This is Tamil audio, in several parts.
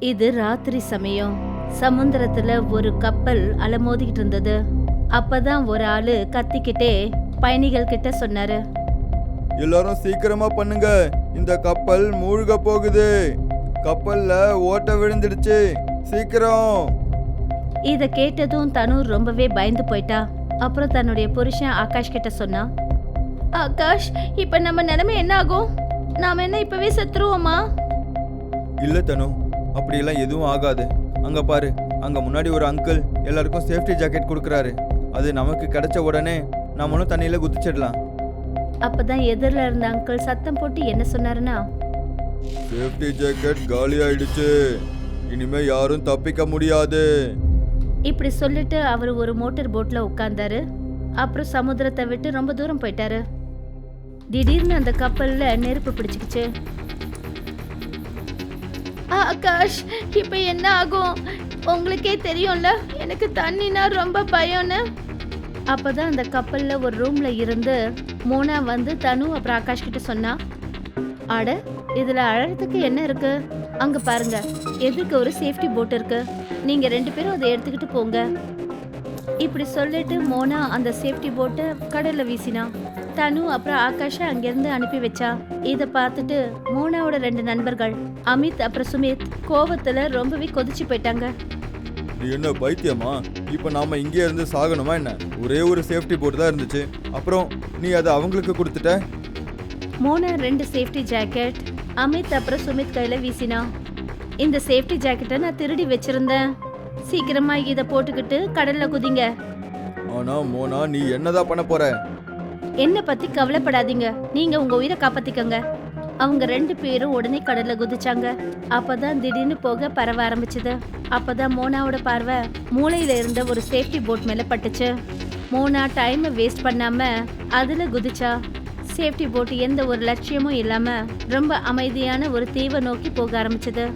இது ராத்திரி சமயம். சமுத்திரத்துல ஒரு கப்பல் அலமோதிக்கிட்டு இருந்தது அப்பதான் ஒரு ஆளு கத்திக்கிட்டே பயணிகள் கிட்ட சொன்னாரு. எல்லாரும் சீக்கிரமா பண்ணுங்க. இந்த கப்பல் மூழ்க போகுது. கப்பல்ல ஓட்ட விழுந்துடுச்சு. சீக்கிரம். இத கேட்டதும் தனு ரொம்பவே பயந்து போயிட்டா. அப்புறம் தன்னுடைய புருஷன் ஆகாஷ் கிட்ட சொன்னா ஆகாஷ் இப்ப நம்ம நிலைமை என்ன ஆகும்? நாம என்ன இப்பவே செத்துருவோமா? இல்ல தனு. அப்படியெல்லாம் எதுவும் ஆகாது. அங்க பாரு அங்க முன்னாடி ஒரு அங்கிள் எல்லாருக்கும் சேஃப்டி ஜாக்கெட் கொடுக்குறாரு. அது நமக்கு கிடைச்ச உடனே நம்மளும் தண்ணியில குதிச்சிடலாம். அப்பதான் எதிரில் இருந்த அங்கிள் சத்தம் போட்டு என்ன சொன்னாருன்னா? சேஃப்டி ஜாக்கெட் காலி ஆயிடுச்சு. இனிமே யாரும் தப்பிக்க முடியாது. இப்படி சொல்லிட்டு அவர் ஒரு மோட்டார் போட்ல உட்கார்ந்தாரு. அப்புறம் சமுத்திரத்தை விட்டு ரொம்ப தூரம் போயிட்டாரு. திடீர்னு அந்த கப்பல்ல நெருப்பு பிடிச்சிக்கிச்சு. ஆகாஷ் இப்போ என்ன ஆகும்? உங்களுக்கே தெரியும்ல எனக்கு தண்ணினா ரொம்ப பயம்னு. அப்போதான் அந்த கப்பலில் ஒரு ரூமில் இருந்து மோனா வந்து தனு அப்புறம் ஆகாஷ் கிட்ட சொன்னா அட இதில் அழறதுக்கு என்ன இருக்கு? அங்கே பாருங்க எதுக்கு ஒரு சேஃப்டி போட் இருக்கு. நீங்கள் ரெண்டு பேரும் அதை எடுத்துக்கிட்டு போங்க. இப்படி சொல்லிட்டு மோனா அந்த சேஃப்டி போட்டை கடலில் வீசினா. தனு அப்புறம் ஆகாஷ அங்கிருந்து அனுப்பி வச்சா. இத பார்த்துட்டு மோனாவோட ரெண்டு நண்பர்கள் அமித் அப்புறம் சுமித் கோவத்துல ரொம்பவே கொதிச்சு போயிட்டாங்க. என்ன பைத்தியமா? இப்போ நாம இங்கே இருந்து சாகணுமா என்ன? ஒரே ஒரு சேஃப்டி போட் தான் இருந்துச்சு. அப்புறம் நீ அதை அவங்களுக்கு கொடுத்துட்ட? மோனா ரெண்டு சேஃப்டி ஜாக்கெட் அமித் அப்புறம் சுமித் கையில வீசினா. இந்த சேஃப்டி ஜாக்கெட்டை நான் திருடி வச்சிருந்தேன். சீக்கிரமா இத போட்டுக்கிட்டு கடல்ல குதிங்க. ஆனா மோனா நீ என்னதான் பண்ண போற? என்ன பத்தி கவலைப்படாதீங்க. நீங்க உங்க உயிரை காப்பாத்திக்கங்க. அவங்க ரெண்டு பேரும் உடனே கடல்ல குதிச்சாங்க. அப்பதான் திடீர்னு போக பரவ ஆரம்பிச்சது. அப்பதான் மோனாவோட பார்வை மூளையில இருந்த ஒரு சேஃப்டி போட் மேல பட்டுச்சு. மோனா டைம் வேஸ்ட் பண்ணாம அதுல குதிச்சா. சேஃப்டி போட் எந்த ஒரு லட்சியமும் இல்லாம ரொம்ப அமைதியான ஒரு தீவை நோக்கி போக ஆரம்பிச்சது.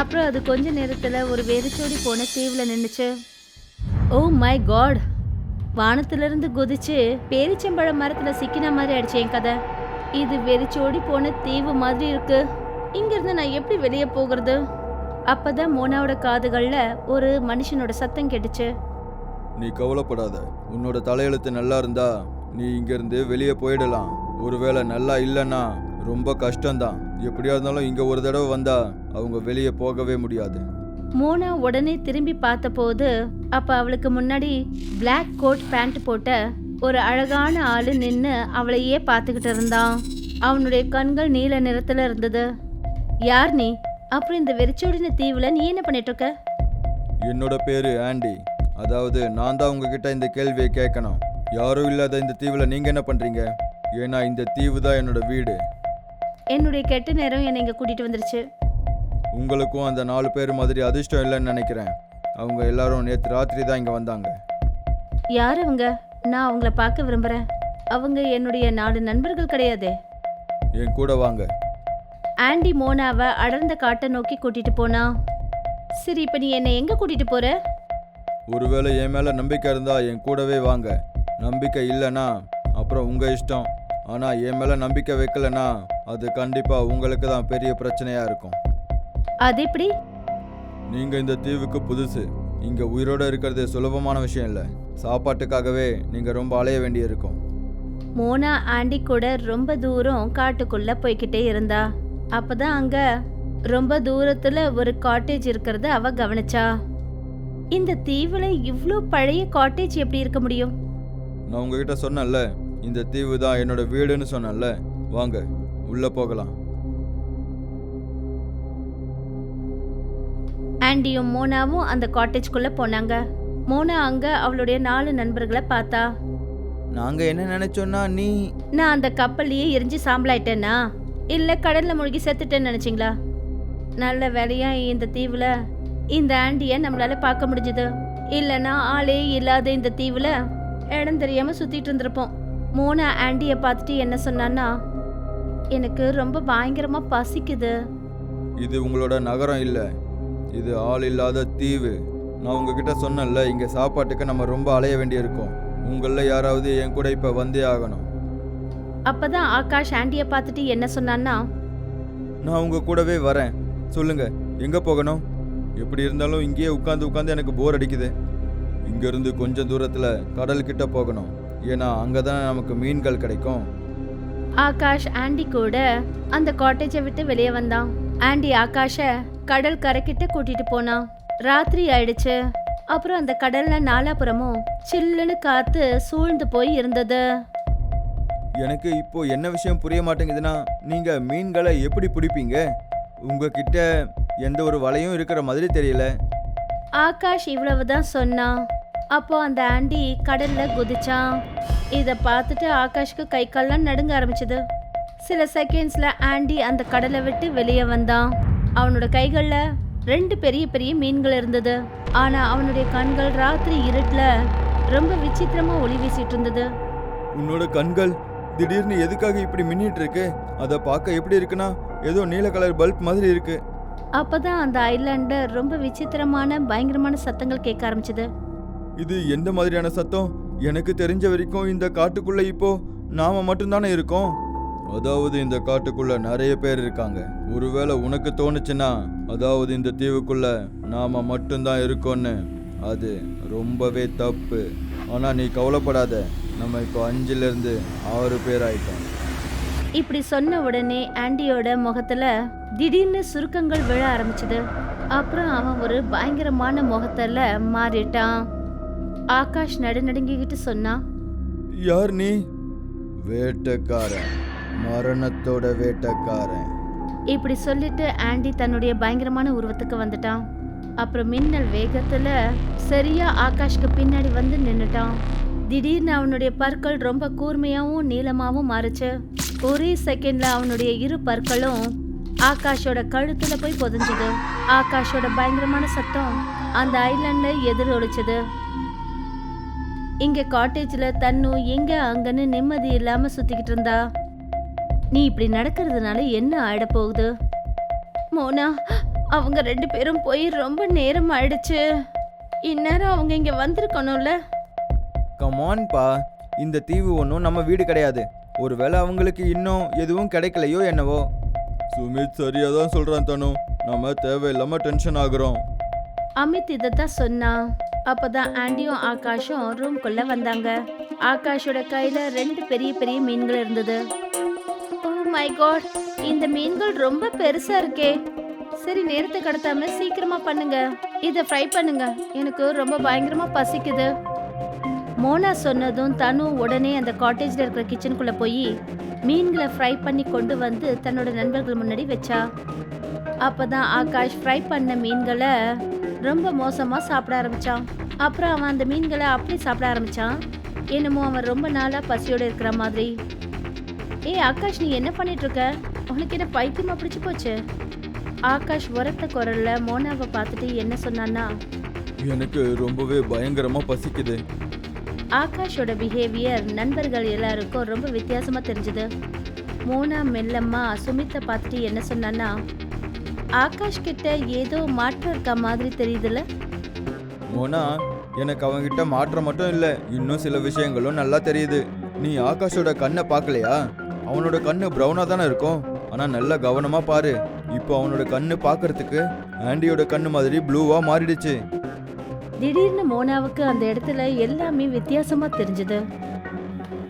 அப்புறம் அது கொஞ்ச நேரத்துல ஒரு வெறிச்சோடி போன தீவுல நின்றுச்சு ஓ oh மை காட் வானத்திலிருந்து குதிச்சு பேரிச்சம்பழம் மரத்துல சிக்கின மாதிரி ஆயிடுச்சு என் கதை. இது வெறிச்சோடி போன தீவு மாதிரி இருக்கு. இங்கிருந்து நான் எப்படி வெளியே போகிறது? அப்பதான் மோனாவோட காதுகள்ல ஒரு மனுஷனோட சத்தம் கேட்டுச்சு. நீ கவலைப்படாத. உன்னோட தலையெழுத்து நல்லா இருந்தா நீ இங்கிருந்து வெளியே போயிடலாம். ஒருவேளை நல்லா இல்லைன்னா ரொம்ப கஷ்டம்தான். எப்படியா இருந்தாலும் இங்க ஒரு தடவை வந்தா அவங்க வெளியே போகவே முடியாது. மோனா உடனே திரும்பி பார்த்தபோது அப்ப அவளுக்கு முன்னாடி Black கோட் பேண்ட் போட்ட ஒரு அழகான ஆளு நின்னு அவளையே பார்த்துக்கிட்டு இருந்தான். அவனுடைய கண்கள் நீல நிறத்துல இருந்தது. யார் நீ? அப்புறம் இந்த வெறிச்சோடின தீவுல நீ என்ன பண்ணிட்டு இருக்க? என்னோட பேரு ஆண்டி. அதாவது நான் தான் உங்ககிட்ட இந்த கேள்வியை கேட்கணும். யாரும் இல்லாத இந்த தீவில் நீங்க என்ன பண்றீங்க? ஏன்னா இந்த தீவு தான் என்னோட வீடு. என்னுடைய கெட்ட நேரம் என்னை இங்க கூட்டிட்டு வந்துருச்சு. உங்களுக்கும் அந்த நாலு பேர் மாதிரி அதிர்ஷ்டம் இல்லைன்னு நினைக்கிறேன். அவங்க எல்லாரும் நேற்று ராத்திரி தான் இங்கே வந்தாங்க. யார் அவங்க? நான் அவங்கள பார்க்க விரும்புறேன். அவங்க என்னுடைய நாலு நண்பர்கள் கிடையாதே. என் கூட வாங்க. ஆண்டி மோனாவை அடர்ந்த காட்டை நோக்கி கூட்டிட்டு போனா? சரி இப்ப நீ என்னை எங்க கூட்டிட்டு போற? ஒருவேளை என் மேலே நம்பிக்கை இருந்தால் என் கூடவே வாங்க. நம்பிக்கை இல்லைன்னா அப்புறம் உங்கள் இஷ்டம். ஆனால் என் மேலே நம்பிக்கை வைக்கலனா அது கண்டிப்பாக உங்களுக்கு தான் பெரிய பிரச்சனையாக இருக்கும். அது எப்படி? நீங்கள் இந்த தீவுக்கு புதுசு. இங்கே உயிரோடு இருக்கிறது சுலபமான விஷயம் இல்லை. சாப்பாட்டுக்காகவே நீங்கள் ரொம்ப அலைய வேண்டியிருக்கும். மோனா ஆண்டி கூட ரொம்ப தூரம் காட்டுக்குள்ள போய்கிட்டே இருந்தா. அப்பதான் அங்க ரொம்ப தூரத்துல ஒரு காட்டேஜ் இருக்கிறத அவ கவனிச்சா. இந்த தீவுல இவ்ளோ பழைய காட்டேஜ் எப்படி இருக்க முடியும்? நான் உங்ககிட்ட சொன்னேன்ல இந்த தீவு தான் என்னோட வீடுன்னு சொன்னேன்ல. வாங்க உள்ளே போகலாம். ஆண்டியும் மோனாவும் அந்த காட்டேஜ்குள்ள போனாங்க. மோனா அங்க அவளுடைய நாலு நண்பர்களை பார்த்தா. நாங்கள் என்ன நினச்சோன்னா நீ நான் அந்த கப்பல்லையே எரிஞ்சு சாம்பலாயிட்டேனா? இல்ல கடல்ல மூழ்கி செத்துட்டேன்னு நினைச்சீங்களா? நல்ல வேலையா இந்த தீவுல? இந்த ஆண்டிய நம்மளால பார்க்க முடிஞ்சது. இல்லனா ஆளே இல்லாத இந்த தீவுல இடம் தெரியாம சுத்திட்டு இருந்திருப்போம். மோனா ஆண்டிய பார்த்துட்டு என்ன சொன்னான்னா எனக்கு ரொம்ப பயங்கரமா பசிக்குது. இது உங்களோட நகரம் இல்லை. இது ஆள் இல்லாத தீவு. நான் உங்ககிட்ட சொன்னேன்ல இங்கே சாப்பாட்டுக்கு நம்ம ரொம்ப அலைய வேண்டியிருக்கோம். உங்களில் யாராவது என் கூட இப்போ வந்தே ஆகணும். அப்பதான் ஆகாஷ் ஆண்டிய பார்த்துட்டு என்ன சொன்னான்னா? நான் உங்க கூடவே வரேன். சொல்லுங்க எங்க போகணும்? எப்படி இருந்தாலும் இங்கேயே உட்காந்து உட்காந்து எனக்கு போர் அடிக்குது. இங்கேருந்து கொஞ்சம் தூரத்தில் கடல் கிட்ட போகணும். ஏன்னா அங்கே தான் நமக்கு மீன்கள் கிடைக்கும். ஆகாஷ் ஆண்டி கூட அந்த காட்டேஜை விட்டு வெளியே வந்தான். ஆண்டி ஆகாஷ கடல் கரைக்கிட்ட கூட்டிட்டு போனான் ராத்திரி ஆயிடுச்சு. அப்புறம் அந்த கடல்ல நாலாபுறமும் சில்லுன்னு காத்து சூழ்ந்து போய் இருந்தது. எனக்கு இப்போ என்ன விஷயம் புரிய மாட்டேங்குதுன்னா நீங்கள் மீன்களை எப்படி பிடிப்பீங்க? உங்ககிட்ட எந்த ஒரு வலையும் இருக்கிற மாதிரி தெரியல. ஆகாஷ் இவ்வளவுதான் சொன்னான் அப்போ அந்த ஆண்டி கடல்ல குதிச்சான். இத பார்த்துட்டு ஆகாஷ்க்கு கை கால்லாம் நடுங்க ஆரம்பிச்சது. சில செகண்ட்ஸ்ல ஆண்டி அந்த கடலை விட்டு வெளியே வந்தான் அவனோட கைகள்ல ரெண்டு பெரிய பெரிய மீன்கள் இருந்தது. ஆனா அவனுடைய கண்கள் ராத்திரி இருட்டுல ரொம்ப விசித்திரமா ஒளி வீசிட்டு இருந்தது. உன்னோட கண்கள் திடீர்னு எதுக்காக இப்படி மின்னிட்டு இருக்கு? அதை பார்க்க எப்படி இருக்குன்னா ஏதோ நீல கலர் பல்ப் மாதிரி இருக்கு. அப்பதான் அந்த ஐலாண்ட்ல ரொம்ப விசித்திரமான பயங்கரமான சத்தங்கள் கேட்க ஆரம்பிச்சது. இது எந்த மாதிரியான சத்தம்? எனக்கு தெரிஞ்ச வரைக்கும் இந்த காட்டுக்குள்ள இப்போ நாம மட்டும்தானே இருக்கோம். அதாவது இந்த காட்டுக்குள்ள நிறைய பேர் இருக்காங்க. ஒருவேளை உனக்கு தோணுச்சுன்னா அதாவது இந்த தீவுக்குள்ள நாம மட்டும்தான் இருக்கோம்னு அது ரொம்பவே தப்பு. ஆனா நீ கவலைப்படாத. நம்ம இப்போ அஞ்சுல இருந்து ஆறு பேர் ஆயிட்டோம். இப்படி சொன்ன உடனே ஆண்டியோட முகத்துல திடீர்னு சுருக்கங்கள் விழ ஆரம்பிச்சது. அப்புறம் அவன் ஒரு பயங்கரமான முகத்துல மாறிட்டான். ஆகாஷ் நடுநடுங்கிக்கிட்டு சொன்னான். யார் நீ? வேட்டக்காரன். மரணத்தோட வேட்டக்காரன். இப்படி சொல்லிட்டு ஆண்டி தன்னுடைய பயங்கரமான உருவத்துக்கு வந்துட்டான். அப்புறம் மின்னல் வேகத்துல சரியா ஆகாஷ்க்கு பின்னாடி வந்து நின்னுட்டான். திடீர்னு அவனுடைய பற்கள் ரொம்ப கூர்மையாவும் நீளமாவும் மாறுச்சு. ஒரே செகண்ட்ல அவனுடைய இரு பற்களும் ஆகாஷோட கழுத்துல போய் புதைஞ்சது. ஆகாஷோட பயங்கரமான சத்தம் அந்த ஐலண்ட்ல எதிரொலிச்சது. இங்க காட்டேஜ்ல தன்னு எங்க அங்கன்னு நிம்மதி இல்லாம சுத்திக்கிட்டு இருந்தா. நீ இப்படி நடக்கிறதுனால என்ன ஆயிட போகுது மோனா அவங்க ரெண்டு பேரும் போய் ரொம்ப நேரம் ஆயிடுச்சு. இந்நேரம் அவங்க இங்க வந்திருக்கணும்ல? கமான்பா இந்த தீவு ஒன்றும் நம்ம வீடு கிடையாது. ஒருவேளை அவங்களுக்கு இன்னும் எதுவும் கிடைக்கலையோ என்னவோ. சுமித் சரியாக தான் சொல்கிறான் தனு. நம்ம தேவையில்லாமல் டென்ஷன் ஆகுறோம். அமித் இதைத்தான் சொன்னான் அப்பதான் ஆண்டியும் ஆகாஷும் ரூம்குள்ள வந்தாங்க. ஆகாஷோட கையில ரெண்டு பெரிய பெரிய மீன்கள் இருந்தது. மை காட் இந்த மீன்கள் ரொம்ப பெருசா இருக்கே. சரி நேரத்தை கடத்தாம சீக்கிரமா பண்ணுங்க. இதை ஃப்ரை பண்ணுங்க. எனக்கு ரொம்ப பயங்கரமா பசிக்குது. மோனா சொன்னதும் தனு உடனே அந்த காட்டேஜ்ல இருக்கிற கிச்சனுக்குள்ள போய் மீன்களை ஃப்ரை பண்ணி கொண்டு வந்து தன்னோட நண்பர்கள் முன்னாடி வச்சா. அப்பதான் ஆகாஷ் ஃப்ரை பண்ண மீன்களை ரொம்ப மோசமா சாப்பிட ஆரம்பிச்சான். அப்புறம் அவன் அந்த மீன்களை அப்படி சாப்பிட ஆரம்பிச்சான். என்னமோ அவன் ரொம்ப நாளா பசியோட இருக்கிற மாதிரி. ஏய் ஆகாஷ் நீ என்ன பண்ணிட்டு இருக்க உனக்கு என்ன பைத்தியமா பிடிச்சு போச்சு? ஆகாஷ் உரத்த குரல்ல மோனாவை பார்த்துட்டு என்ன சொன்னான்னா எனக்கு ரொம்பவே பயங்கரமாக பசிக்குது. ஆகாஷோட பிஹேவியர் நண்பர்கள் எல்லாருக்கும் ரொம்ப வித்தியாசமா தெரிஞ்சது. மோனா மெல்லம்மா சுமித்தை பார்த்துட்டு என்ன சொன்னான்னா ஆகாஷ் கிட்ட ஏதோ மாற்றம் இருக்க மாதிரி தெரியுதுல்ல? மோனா எனக்கு அவன்கிட்ட மாற்றம் மட்டும் இல்லை இன்னும் சில விஷயங்களும் நல்லா தெரியுது. நீ ஆகாஷோட கண்ணை பார்க்கலையா? அவனோட கண்ணு ப்ரௌனாக தானே இருக்கும்? ஆனால் நல்லா கவனமாக பாரு. இப்போ அவனோட கண்ணு பார்க்கறதுக்கு ஆண்டியோட கண்ணு மாதிரி ப்ளூவாக மாறிடுச்சு. திடீர்னு மோனாவுக்கு அந்த இடத்துல எல்லாமே வித்தியாசமா தெரிஞ்சது.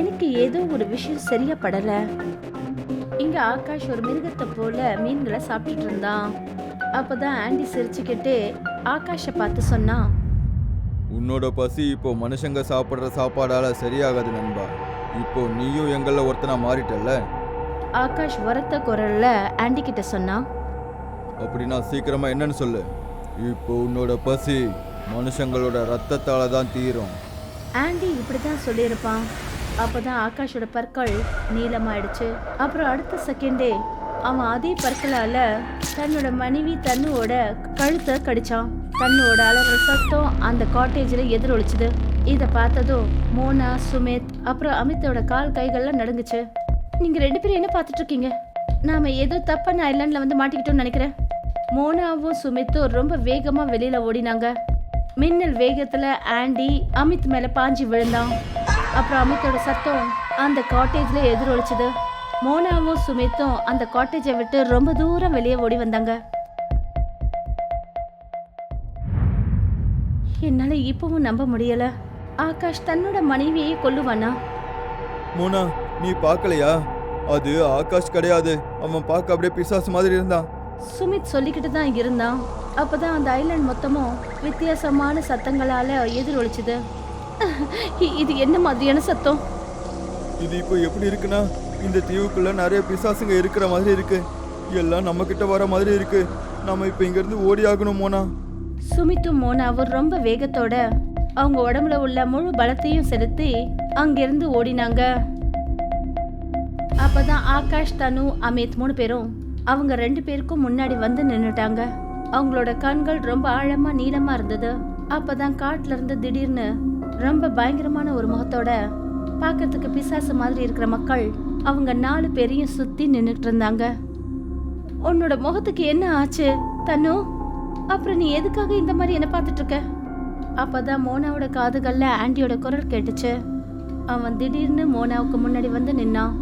எனக்கு ஏதோ ஒரு விஷயம் சரியா படல. இங்க ஆகாஷ் ஒரு மிருகத்தை போல மீன்களை சாப்பிட்டுட்டு இருந்தான். அப்பதான் ஆண்டி சிரிச்சுக்கிட்டே ஆகாஷை பார்த்து சொன்னான். உன்னோட பசி இப்போ மனுஷங்க சாப்பிட்ற சாப்பாடால சரியாகாது நண்பா. இப்போ நீயும் எங்கள ஒருத்தனா மாறிட்டல்ல? ஆகாஷ் உரத்த குரல்ல ஆண்டி கிட்ட சொன்னான் அப்படின்னா சீக்கிரமா என்னன்னு சொல்லு. இப்போ உன்னோட பசி மனுஷங்களோட ரத்தத்தால தான் தீரும். ஆண்டி இப்படிதான் சொல்லியிருப்பான். அப்பதான் ஆகாஷோட பற்கள் நீளமாயிடுச்சு. அப்புறம் அடுத்த செகண்டே அவன் அதே பற்களால தன்னோட மனைவி தன்னுவோட கழுத்தை கடிச்சான். தன்னுவோட அலற சத்தம் அந்த காட்டேஜ்ல எதிரொலிச்சுது. இதை பார்த்ததும் மோனா சுமித் அப்புறம் அமித்தோட கால் கைகள்லாம் நடுங்குச்சு. நீங்க ரெண்டு பேரும் என்ன பார்த்துட்டு இருக்கீங்க நாம ஏதோ தப்பான ஐலாண்ட்ல வந்து மாட்டிக்கிட்டோம்னு நினைக்கிறேன். மோனாவும் சுமித்தும் ரொம்ப வேகமா வெளியில ஓடினாங்க. மின்னல் வேகத்துல ஆண்டி அமித் மேல பாஞ்சி விழுந்தான். அப்புறம் அமித்தோட சத்தம் அந்த காட்டேஜ்ல எதிரொலிச்சது. மோனாவும் சுமித்தும் அந்த காட்டேஜை விட்டு ரொம்ப தூரம் வெளியே ஓடி வந்தாங்க. என்னால இப்பவும் நம்ப முடியலை. ஆகாஷ் தன்னோட மனைவியை கொல்லுவானா? மோனா நீ பார்க்கலையா? அது ஆகாஷ் கிடையாது. அவன் பார்க்க அப்படியே பிசாசு மாதிரி இருந்தான். சுமித் சொல்லிக்கிட்டு தான் இருந்தான். அப்பதான் அந்த ஐலாண்ட் மொத்தமும் வித்தியாசமான சத்தங்களால எதிரொலிச்சுது. இது என்ன மாதிரியான சத்தம்? இது இப்போ எப்படி இருக்குன்னா இந்த தீவுக்குள்ள நிறைய பிசாசுங்க இருக்கிற மாதிரி இருக்கு. எல்லாம் நம்ம கிட்ட வர மாதிரி இருக்கு. நம்ம இப்போ இங்க இருந்து ஓடி ஆகணும் மோனா. சுமித்தும் மோனாவும் ரொம்ப வேகத்தோட அவங்க உடம்புல உள்ள முழு பலத்தையும் செலுத்தி அங்கிருந்து ஓடினாங்க. அப்பதான் ஆகாஷ் தனு அமித் மூணு பேரும் அவங்க ரெண்டு பேருக்கும் முன்னாடி வந்து நின்னுட்டாங்க. அவங்களோட கண்கள் ரொம்ப ஆழமா நீளமா இருந்தது. அப்பதான் காட்டுல இருந்து திடீர்னு ரொம்ப பயங்கரமான ஒரு முகத்தோட பார்க்கறதுக்கு பிசாசு மாதிரி இருக்கிற மக்கள் அவங்க நாலு பேரையும் சுத்தி நின்றுட்டு இருந்தாங்க. உன்னோட முகத்துக்கு என்ன ஆச்சு தனு? அப்புறம் நீ எதுக்காக இந்த மாதிரி என்ன பார்த்துட்டு இருக்க? அப்பதான் மோனாவோட காதுகள்ல ஆண்டியோட குரல் கேட்டுச்சு. அவன் திடீர்னு மோனாவுக்கு முன்னாடி வந்து நின்னான்.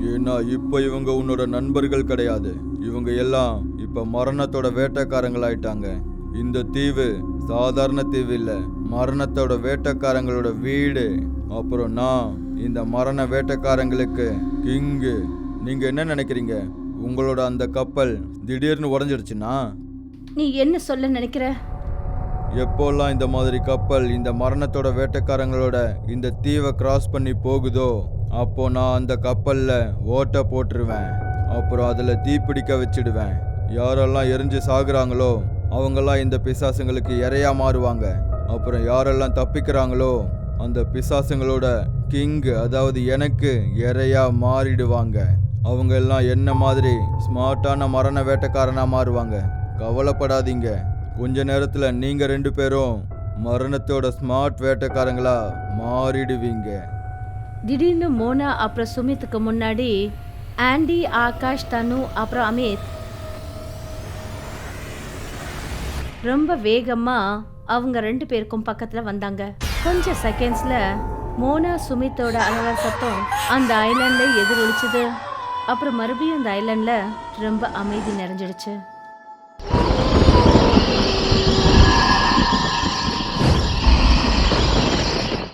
ஏன்னா இப்போ இவங்க உன்னோட நண்பர்கள் கிடையாது. இவங்க எல்லாம் இப்ப மரணத்தோட வேட்டைக்காரங்களாயிட்டாங்க. இந்த தீவு சாதாரண தீவு இல்ல. மரணத்தோட வேட்டைக்காரங்களோட வீடு. அப்புறம் நான் இந்த மரண வேட்டைக்காரங்களுக்கு கிங்கு. நீங்க என்ன நினைக்கிறீங்க? உங்களோட அந்த கப்பல் திடீர்னு உடஞ்சிடுச்சுன்னா? நீ என்ன சொல்ல நினைக்கிற? எப்போல்லாம் இந்த மாதிரி கப்பல் இந்த மரணத்தோட வேட்டைக்காரங்களோட இந்த தீவை கிராஸ் பண்ணி போகுதோ அப்போ நான் அந்த கப்பலில் ஓட்டை போட்டுருவேன். அப்புறம் அதில் தீப்பிடிக்க வச்சிடுவேன். யாரெல்லாம் எரிஞ்சு சாகுறாங்களோ அவங்கெல்லாம் இந்த பிசாசுங்களுக்கு இறையா மாறுவாங்க. அப்புறம் யாரெல்லாம் தப்பிக்கிறாங்களோ அந்த பிசாசுங்களோட கிங் அதாவது எனக்கு இறையா மாறிடுவாங்க. அவங்க எல்லாம் என்ன மாதிரி ஸ்மார்ட்டான மரண வேட்டைக்காரனாக மாறுவாங்க. கவலைப்படாதீங்க. கொஞ்ச நேரத்தில் நீங்கள் ரெண்டு பேரும் மரணத்தோட ஸ்மார்ட் வேட்டைக்காரங்களா மாறிடுவீங்க. திடீர்னு மோனா அப்புறம் சுமித்துக்கு முன்னாடி ஆண்டி ஆகாஷ் தனு அப்புறம் அமித். ரொம்ப வேகமாக அவங்க ரெண்டு பேருக்கும் பக்கத்தில் வந்தாங்க. கொஞ்சம் செகண்ட்ஸில் மோனா சுமித்தோட அழகான சத்தம் அந்த ஐலாண்டில் எதிரொலிச்சுது. அப்புறம் மறுபடியும் அந்த ஐலாண்டில் ரொம்ப அமைதி நிறைஞ்சிடுச்சு.